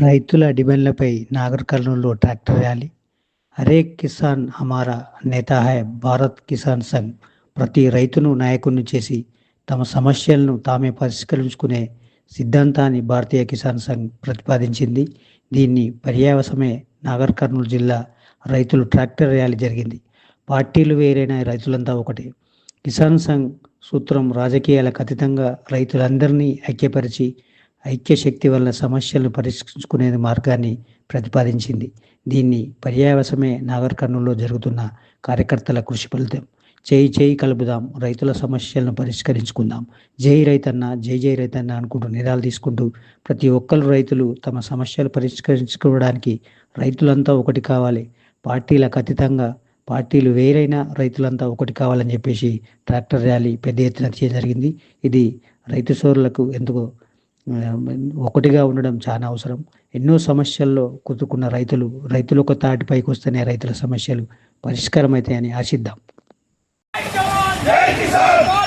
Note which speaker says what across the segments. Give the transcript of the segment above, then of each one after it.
Speaker 1: రైతుల డిమాండ్లపై నాగర్ కర్నూలులో tractor rally. Hare Kisan హమారా నేత హై భారత్ కిసాన్ సంఘ్ ప్రతి రైతును నాయకుడిని చేసి తమ సమస్యలను తామే పరిష్కరించుకునే సిద్ధాంతాన్ని భారతీయ కిసాన్ సంఘ్ ప్రతిపాదించింది. దీన్ని పర్యావసమే నాగర్ కర్నూలు జిల్లా రైతులు ట్రాక్టర్ ర్యాలీ జరిగింది. పార్టీలు వేరైన రైతులంతా ఒకటే. కిసాన్ సంఘ్ సూత్రం రాజకీయాలకు అతీతంగా రైతులందరినీ ఐక్యపరిచి ఐక్య శక్తి వల్ల సమస్యలను పరిష్కరించుకునే మార్గాన్ని ప్రతిపాదించింది. దీన్ని పర్యావసమే నాగర్ జరుగుతున్న కార్యకర్తల కృషి ఫలితం. చేయి చేయి కలుపుదాం రైతుల సమస్యలను పరిష్కరించుకుందాం. జై రైతన్న జై జై రైతన్న అనుకుంటూ నిరాలు తీసుకుంటూ ప్రతి ఒక్కరు రైతులు తమ సమస్యలు పరిష్కరించుకోవడానికి రైతులంతా ఒకటి కావాలి. పార్టీలకు అతీతంగా పార్టీలు వేరైనా రైతులంతా ఒకటి కావాలని చెప్పేసి ట్రాక్టర్ ర్యాలీ పెద్ద ఎత్తున చేయడం జరిగింది. ఇది రైతు సోదరులకు ఎందుకో ఒకటిగా ఉండడం చాలా అవసరం. ఎన్నో సమస్యల్లో కుదుకున్న రైతులు రైతులు ఒక తాటిపైకి వస్తేనే రైతుల సమస్యలు పరిష్కారం అవుతాయని ఆశిద్దాం.
Speaker 2: జై కిసాన్!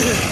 Speaker 2: Ugh.